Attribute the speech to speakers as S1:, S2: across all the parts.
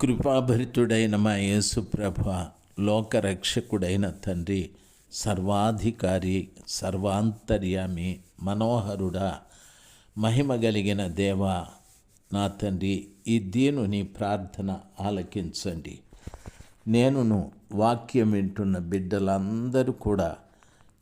S1: కృపాభరితుడైన మా యేసుప్రభ లోకరక్షకుడైన తండ్రి సర్వాధికారి సర్వాంతర్యామి మనోహరుడా మహిమ కలిగిన దేవ నా తండ్రి ఈ దీనుని ప్రార్థన ఆలకించండి. నేనును వాక్యం వింటున్న బిడ్డలందరూ కూడా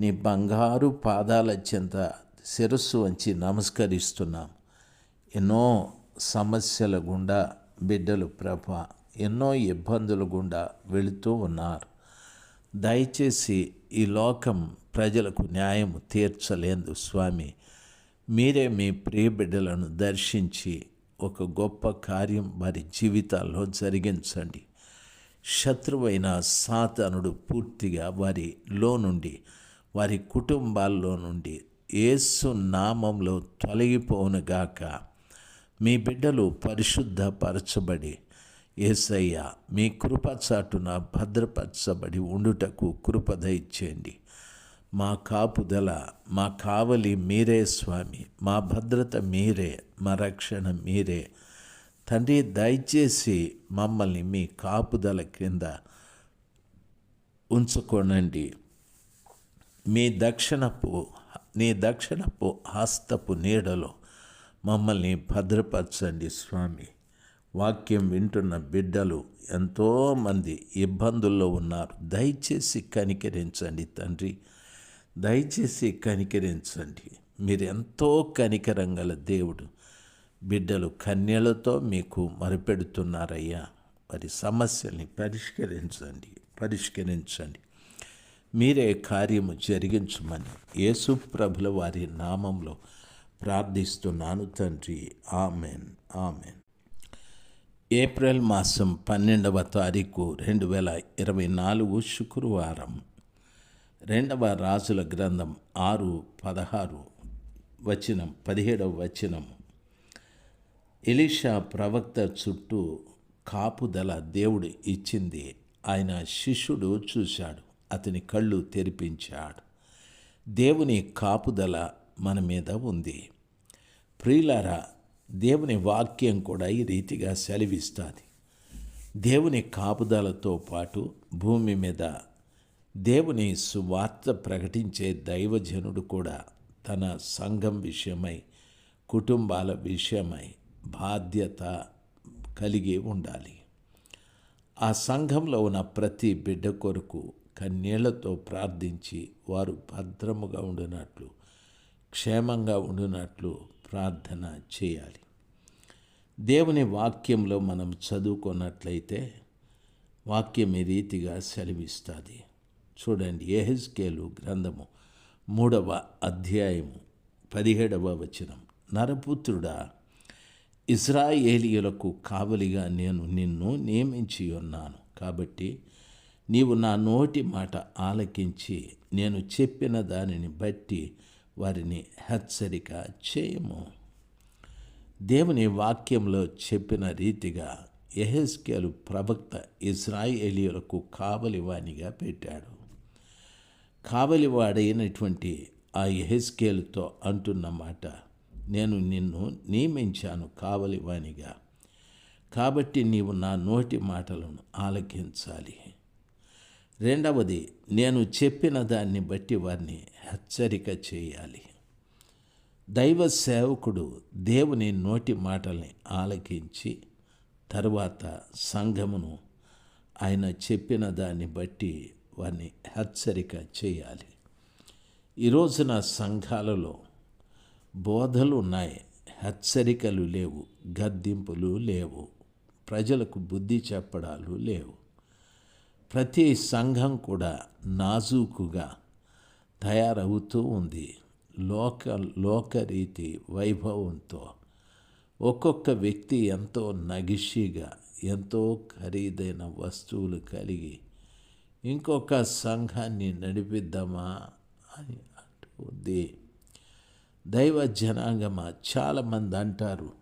S1: నీ బంగారు పాదాల చెంత శిరస్సు వంచి నమస్కరిస్తున్నాం. ఎన్నో సమస్యల గుండా బిడ్డలు ప్రభ ఎన్నో ఇబ్బందులు గుండా వెళుతూ ఉన్నారు. దయచేసి ఈ లోకం ప్రజలకు న్యాయం తీర్చలేదు స్వామి. మీరే మీ ప్రియ బిడ్డలను దర్శించి ఒక గొప్ప కార్యం వారి జీవితాల్లో జరిగించండి. శత్రువైన సాతనుడు పూర్తిగా వారిలో నుండి వారి కుటుంబాల్లో నుండి ఏసు నామంలో తొలగిపోనుగాక మీ బిడ్డలు పరిశుద్ధపరచబడి ఏసయ్య మీ కృపచాటున భద్రపరచబడి ఉండుటకు కృపద ఇచ్చేయండి మా కాపుదల మా కావలి మీరే స్వామి మా భద్రత మీరే మా రక్షణ మీరే. తండ్రి దయచేసి మమ్మల్ని మీ కాపుదల క్రింద ఉంచుకోనండి. మీ దక్షిణపు నీ దక్షిణపు హస్తపు నీడలో మమ్మల్ని భద్రపరచండి స్వామి. వాక్యం వింటున్న బిడ్డలు ఎంతోమంది ఇబ్బందుల్లో ఉన్నారు. దయచేసి కనికరించండి తండ్రి. దయచేసి కనికరించండి. మీరు ఎంతో కనికరం గల దేవుడు. బిడ్డలు కన్యలతో మీకు మరిపెడుతున్నారయ్యా. వారి సమస్యల్ని పరిష్కరించండి. పరిష్కరించండి. మీరే కార్యము జరిగించమని యేసు ప్రభుల వారి నామంలో ప్రార్థిస్తున్నాను తండ్రి. ఆమెన్. ఆమెన్. ఏప్రిల్ మాసం పన్నెండవ తారీఖు రెండు వేల ఇరవై నాలుగు శుక్రవారం. రెండవ రాజుల గ్రంథం ఆరు పదహారు వచనం పదిహేడవ వచనం. ఎలీషా ప్రవక్త చుట్టూ కాపుదల దేవుడు ఇచ్చింది. ఆయన శిష్యుడు చూశాడు అతని కళ్ళు తెరిపించాడు. దేవుని కాపుదల మన మీద ఉంది. ప్రియులారా దేవుని వాక్యం కూడా ఈ రీతిగా సెలవిస్తుంది. దేవుని కాపుదలతో పాటు భూమి మీద దేవుని సువార్త ప్రకటించే దైవజనుడు కూడా తన సంఘం విషయమై కుటుంబాల విషయమై బాధ్యత కలిగి ఉండాలి. ఆ సంఘంలో ఉన్న ప్రతి బిడ్డ కొరకు కన్నీళ్ళతో ప్రార్థించి వారు భద్రముగా ఉండినట్లు క్షేమంగా ఉండినట్లు ప్రార్థన చేయాలి. దేవుని వాక్యంలో మనం చదువుకున్నట్లయితే వాక్యం ఈ రీతిగా సెలవిస్తుంది. చూడండి ఏహెజ్కేలు గ్రంథము మూడవ అధ్యాయము పదిహేడవ వచనం. నరపుత్రుడా ఇజ్రాయేలీయులకు కావలిగా నేను నిన్ను నియమించి ఉన్నాను. కాబట్టి నీవు నా నోటి మాట ఆలకించి నేను చెప్పిన దానిని బట్టి వారిని హెచ్చరిక చేయము. దేవుని వాక్యంలో చెప్పిన రీతిగా ఎహెస్కేలు ప్రవక్త ఇజ్రాయేలీలకు కావలివాణిగా పెట్టాడు. కావలివాడైనటువంటి ఆ ఎహెస్కేలుతో అంటున్న మాట నేను నిన్ను నియమించాను కావలివాణిగా కాబట్టి నీవు నా నోటి మాటలను ఆలకించాలి. రెండవది నేను చెప్పిన దాన్ని బట్టి వారిని హెచ్చరిక చేయాలి. దైవ సేవకుడు దేవుని నోటి మాటల్ని ఆలకించి తర్వాత సంఘమును ఆయన చెప్పిన దాన్ని బట్టి వారిని హెచ్చరిక చేయాలి. ఈరోజున సంఘాలలో బోధలు ఉన్నాయి. హెచ్చరికలు లేవు. గద్దింపులు లేవు. ప్రజలకు బుద్ధి చెప్పడాలు లేవు. ప్రతి సంఘం కూడా నాజూకుగా తయారవుతూ ఉంది. లోక లోకరీతి వైభవంతో ఒక్కొక్క వ్యక్తి ఎంతో నగిషిగా ఎంతో ఖరీదైన వస్తువులు కలిగి ఇంకొక సంఘాన్ని నడిపిద్దామా అని అంటుంది. దైవ జనాంగమా చాలామంది అంటారు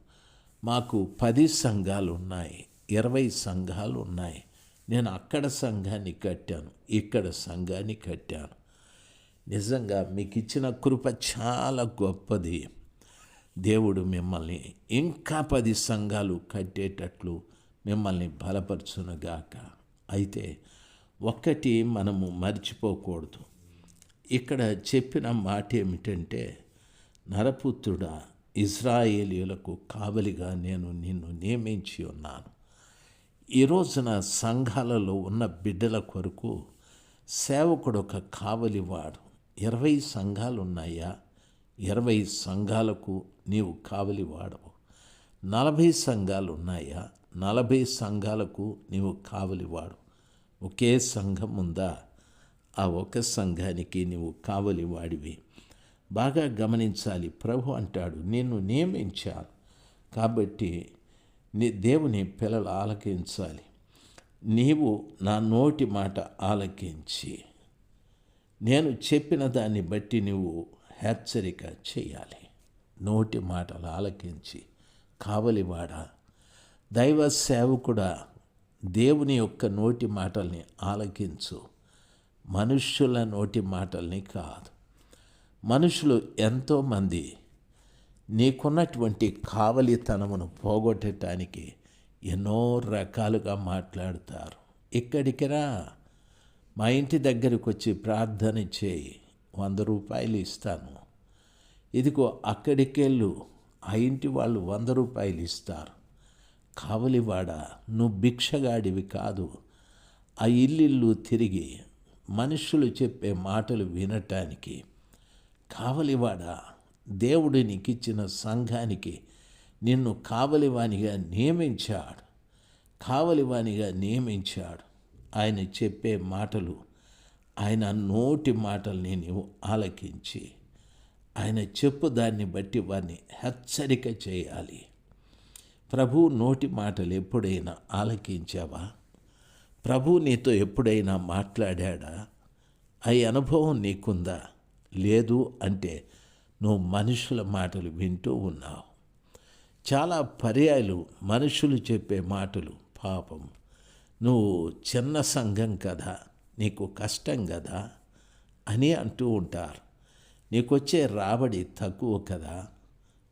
S1: మాకు పది సంఘాలు ఉన్నాయి ఇరవై సంఘాలు ఉన్నాయి. నేను అక్కడ సంఘాన్ని కట్టాను ఇక్కడ సంఘాన్ని కట్టాను. నిజంగా మీకు ఇచ్చిన కృప చాలా గొప్పది. దేవుడు మిమ్మల్ని ఇంకా పది సంఘాలు కట్టేటట్లు మిమ్మల్ని బలపరచునుగాక. అయితే ఒక్కటి మనము మర్చిపోకూడదు. ఇక్కడ చెప్పిన మాట ఏమిటంటే నరపుత్రుడా ఇజ్రాయేలీయులకు కావలిగా నేను నిన్ను నియమించి ఉన్నాను. ఈ రోజున సంఘాలలో ఉన్న బిడ్డల కొరకు సేవకుడు ఒక కావలివాడు. ఇరవై సంఘాలు ఉన్నాయా ఇరవై సంఘాలకు నీవు కావలివాడవు నలభై సంఘాలు ఉన్నాయా నలభై సంఘాలకు నీవు కావలివాడు ఒకే సంఘం ఉందా? ఆ ఒక సంఘానికి నీవు కావలివాడివి బాగా గమనించాలి. ప్రభు అంటాడు నిన్ను నియమించాను. కాబట్టి నీ దేవుని పిల్లలు ఆలకించాలి. నీవు నా నోటి మాట ఆలకించి నేను చెప్పిన దాన్ని బట్టి నువ్వు హెచ్చరిక చేయాలి. నోటి మాటలు ఆలకించి కావలివాడ. దైవ సేవకుడా దేవుని యొక్క నోటి మాటల్ని ఆలకించు. మనుష్యుల నోటి మాటల్ని కాదు. మనుషులు ఎంతోమంది నీకున్నటువంటి కావలితనమును పోగొట్టడానికి ఎన్నో రకాలుగా మాట్లాడతారు. ఇక్కడికి రా మా ఇంటి దగ్గరకు వచ్చి ప్రార్థన చేయి. వంద రూపాయలు ఇస్తాను. ఇదిగో అక్కడికెళ్ళు. ఆ ఇంటి వాళ్ళు వంద రూపాయలు ఇస్తారు. కావలివాడ నువ్వు భిక్షగాడివి కాదు. ఆ ఇల్లిల్లు తిరిగి మనుషులు చెప్పే మాటలు వినటానికి. కావలివాడ దేవుడు నీకు ఇచ్చిన సంఘానికి నిన్ను కావలివానిగా నియమించాడు. కావలివానిగా నియమించాడు. ఆయన చెప్పే మాటలు ఆయన నోటి మాటల్ని నీవు ఆలకించి ఆయన చెప్పు దాన్ని బట్టి వారిని హెచ్చరిక చేయాలి. ప్రభు నోటి మాటలు ఎప్పుడైనా ఆలకించావా? ప్రభు నీతో ఎప్పుడైనా మాట్లాడా ఆ అనుభవం నీకుందా? లేదు అంటే నువ్వు మనుషుల మాటలు వింటూ ఉన్నావు. చాలా పర్యాయాలు మనుషులు చెప్పే మాటలు పాపం. నువ్వు చిన్న సంఘం కదా నీకు కష్టం కదా అని అంటూ ఉంటారు. నీకొచ్చే రాబడి తక్కువ కదా.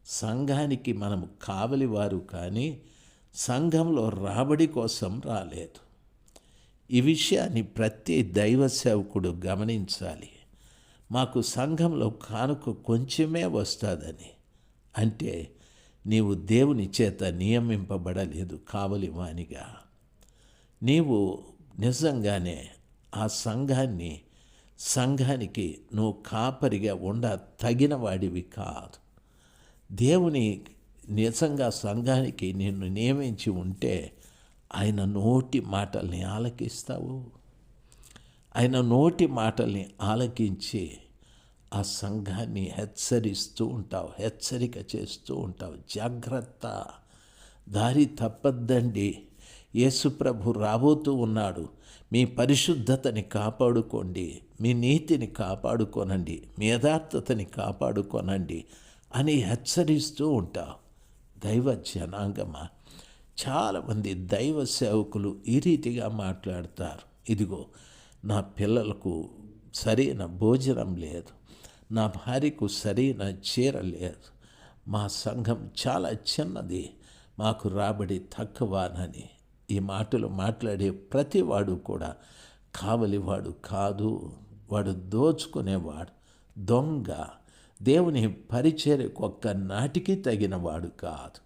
S1: సంఘానికి మనం కావలివారు కానీ సంఘంలో రాబడి కోసం రాలేదు. ఈ విషయాన్ని ప్రతి దైవ సేవకుడు గమనించాలి. మాకు సంఘంలో కానుక కొంచెమే వస్తుందని. అంటే నీవు దేవుని చేత నియమింపబడలేదు కావలివానిగా. నీవు నిజంగానే ఆ సంఘాన్ని సంఘానికి నువ్వు కాపరిగా ఉండ తగిన వాడివి కాదు. దేవుని నిజంగా సంఘానికి నిన్ను నియమించి ఉంటే ఆయన నోటి మాటల్ని ఆలకిస్తావు. ఆయన నోటి మాటల్ని ఆలకించి ఆ సంఘాన్ని హెచ్చరిస్తూ ఉంటావు హెచ్చరిక చేస్తూ ఉంటావు. జాగ్రత్త. దారి తప్పద్దండి. యేసుప్రభు రాబోతూ ఉన్నాడు. మీ పరిశుద్ధతని కాపాడుకోండి. మీ నీతిని కాపాడుకోనండి. మీ యథార్థతని కాపాడుకోనండి అని హెచ్చరిస్తూ ఉంటావు దైవ జనాంగమా? చాలామంది దైవ సేవకులు ఈ రీతిగా మాట్లాడతారు. ఇదిగో నా పిల్లలకు సరైన భోజనం లేదు. నా భార్యకు సరైన చీర లేదు. మా సంఘం చాలా చిన్నది. మాకు రాబడి తక్కువనని ఈ మాటలు మాట్లాడే ప్రతివాడు కూడా కావలివాడు కాదు. వాడు దోచుకునేవాడు దొంగ. దేవుని పరిచర్యకొక్క నాటికి తగినవాడు కాదు.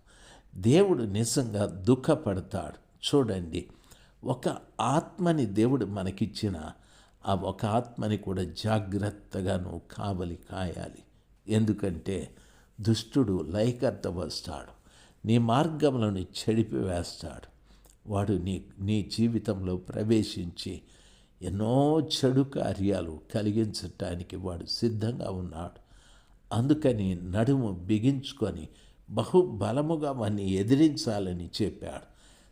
S1: దేవుడు నిజంగా దుఃఖపడతాడు. చూడండి ఒక ఆత్మని దేవుడు మనకిచ్చిన ఆ ఒక ఆత్మని కూడా జాగ్రత్తగా నువ్వు కావలి కాయాలి. ఎందుకంటే దుష్టుడు లయకర్త వస్తాడు నీ మార్గములను చెడిపివేస్తాడు వాడు నీ నీ జీవితంలో ప్రవేశించి ఎన్నో చెడు కార్యాలు కలిగించటానికి వాడు సిద్ధంగా ఉన్నాడు. అందుకని నడుము బిగించుకొని బహుబలముగా వాన్ని ఎదిరించాలని చెప్పాడు.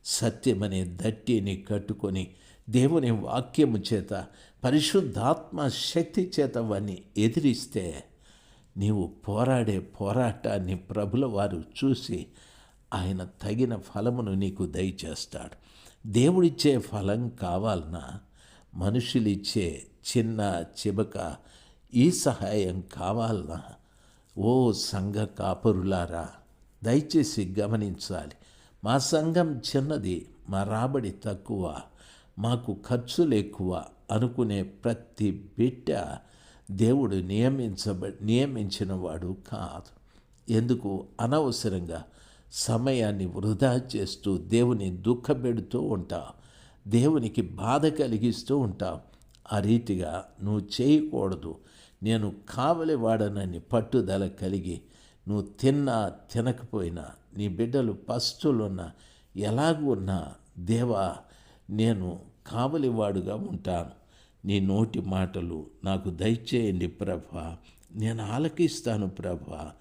S1: సత్యమనే దట్టిని కట్టుకొని దేవుని వాక్యము చేత పరిశుద్ధాత్మ శక్తి చేత వాన్ని ఎదిరిస్తే నీవు పోరాడే పోరాటాన్ని ప్రభుల వారు చూసి ఆయన తగిన ఫలమును నీకు దయచేస్తాడు. దేవుడిచ్చే ఫలం కావాలన్నా మనుషులిచ్చే చిన్న చిబక ఈ సహాయం కావాలన్నా ఓ సంఘ కాపరులారా దయచేసి గమనించాలి. మా సంఘం చిన్నది మా రాబడి తక్కువ మాకు ఖర్చులు ఎక్కువ అనుకునే ప్రతి బిడ్డ దేవుడు నియమించబ నియమించిన వాడు కాదు. ఎందుకు? అనవసరంగా సమయాన్ని వృధా చేస్తూ దేవుని దుఃఖపెడుతూ ఉంటా. దేవునికి బాధ కలిగిస్తూ ఉంటావు ఆ రీతిగా నువ్వు చేయకూడదు. నేను కావలివాడనని పట్టుదల కలిగి నువ్వు తిన్నా తినకపోయినా నీ బిడ్డలు పస్తులున్నా ఎలాగున్నా దేవా నేను కావలివాడుగా ఉంటాను. నీ నోటి మాటలు నాకు దయచేయండి ప్రభా. నేను ఆలకిస్తాను ప్రభా.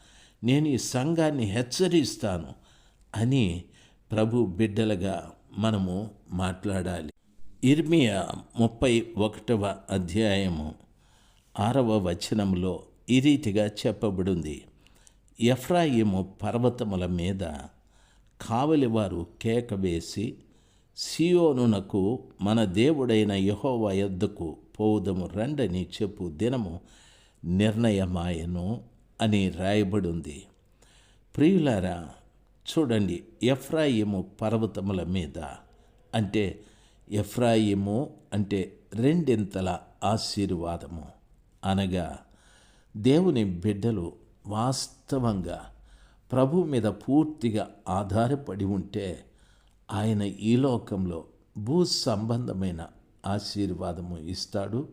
S1: నేను ఈ సంఘాన్ని హెచ్చరిస్తాను అని ప్రభు బిడ్డలుగా మనము మాట్లాడాలి. ఇర్మియా ముప్పై ఒకటవ అధ్యాయము ఆరవ వచనంలో ఈ రీతిగా చెప్పబడింది. ఎఫ్రాయిము పర్వతముల మీద కావలివారు కేక వేసి సియోనునకు మన దేవుడైన యహోవా యొద్దకు పోవుదము రండని చెప్పు దినము నిర్ణయమాయను అని రాయబడి ఉంది ప్రియులారా చూడండి ఎఫ్రాయిము పర్వతముల మీద. అంటే ఎఫ్రాయిము అంటే రెండింతల ఆశీర్వాదము. అనగా దేవుని బిడ్డలు వాస్తవంగా ప్రభు మీద పూర్తిగా ఆధారపడి ఉంటే ఆయన ఈ లోకంలో భూ సంబంధమైన ఆశీర్వాదము ఇస్తాడు.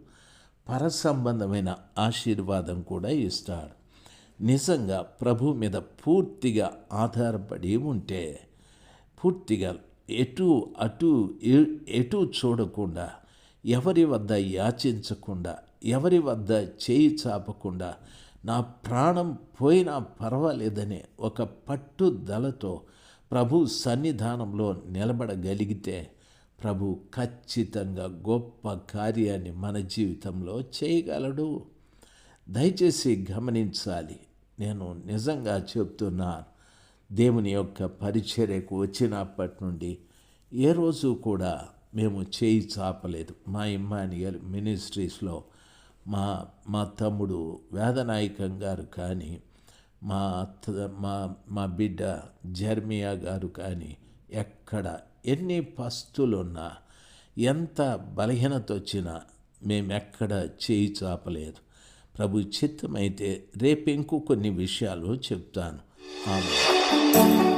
S1: పర సంబంధమైన ఆశీర్వాదం కూడా ఇస్తాడు. నిజంగా ప్రభు మీద పూర్తిగా ఆధారపడి ఉంటే పూర్తిగా ఎటు అటు ఎటు చూడకుండా ఎవరి వద్ద యాచించకుండా ఎవరి వద్ద చేయి చాపకుండా నా ప్రాణం పోయినా పర్వాలేదనే ఒక పట్టుదలతో ప్రభు సన్నిధానంలో నిలబడగలిగితే ప్రభు ఖచ్చితంగా గొప్ప కార్యాన్ని మన జీవితంలో చేయగలడు. దయచేసి గమనించాలి నేను నిజంగా చెప్తున్నాను దేవుని యొక్క పరిచర్యకు వచ్చినప్పటి నుండి ఏ రోజు కూడా మేము చేయి చాపలేదు. మా ఇమ్మానియల్ మినిస్ట్రీస్లో మా మా తమ్ముడు వేదనాయకం గారు కానీ మా అత్త మా మా బిడ్డ జర్మియా గారు కానీ ఎక్కడ ఎన్ని పస్తులున్నా ఎంత బలహీనత వచ్చినా మేమెక్కడ చేయి చాపలేదు. ప్రభు చిత్తమైతే రేపు ఇంకో కొన్ని విషయాలు చెప్తాను. ఆమె